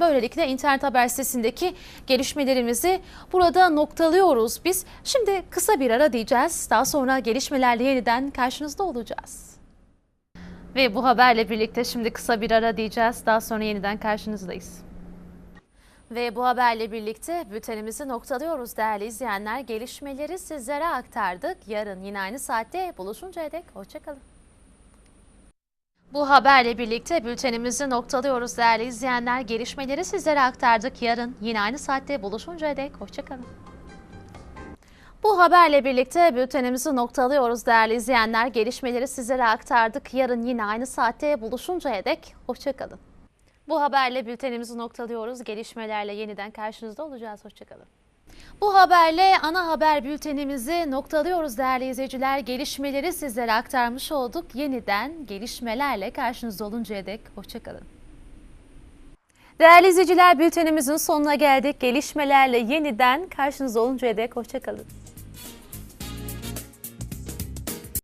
Böylelikle internet haber sitesindeki gelişmelerimizi burada noktalıyoruz biz. Şimdi kısa bir ara diyeceğiz. Daha sonra gelişmelerle yeniden karşınızda olacağız. Ve bu haberle birlikte şimdi kısa bir ara diyeceğiz. Daha sonra yeniden karşınızdayız. Ve bu haberle birlikte bültenimizi noktalıyoruz değerli izleyenler. Gelişmeleri sizlere aktardık. Yarın yine aynı saatte buluşuncaya dek hoşçakalın. Bu haberle birlikte bültenimizi noktalıyoruz değerli izleyenler. Gelişmeleri sizlere aktardık. Yarın yine aynı saatte buluşuncaya dek hoşçakalın. Bu haberle birlikte bültenimizi noktalıyoruz değerli izleyenler. Gelişmeleri sizlere aktardık. Yarın yine aynı saatte buluşuncaya dek hoşçakalın. Bu haberle bültenimizi noktalıyoruz. Gelişmelerle yeniden karşınızda olacağız. Hoşçakalın. Bu haberle ana haber bültenimizi noktalıyoruz değerli izleyiciler. Gelişmeleri sizlere aktarmış olduk. Yeniden gelişmelerle karşınızda oluncaya dek hoşçakalın. Değerli izleyiciler bültenimizin sonuna geldik. Gelişmelerle yeniden karşınızda oluncaya dek hoşçakalın.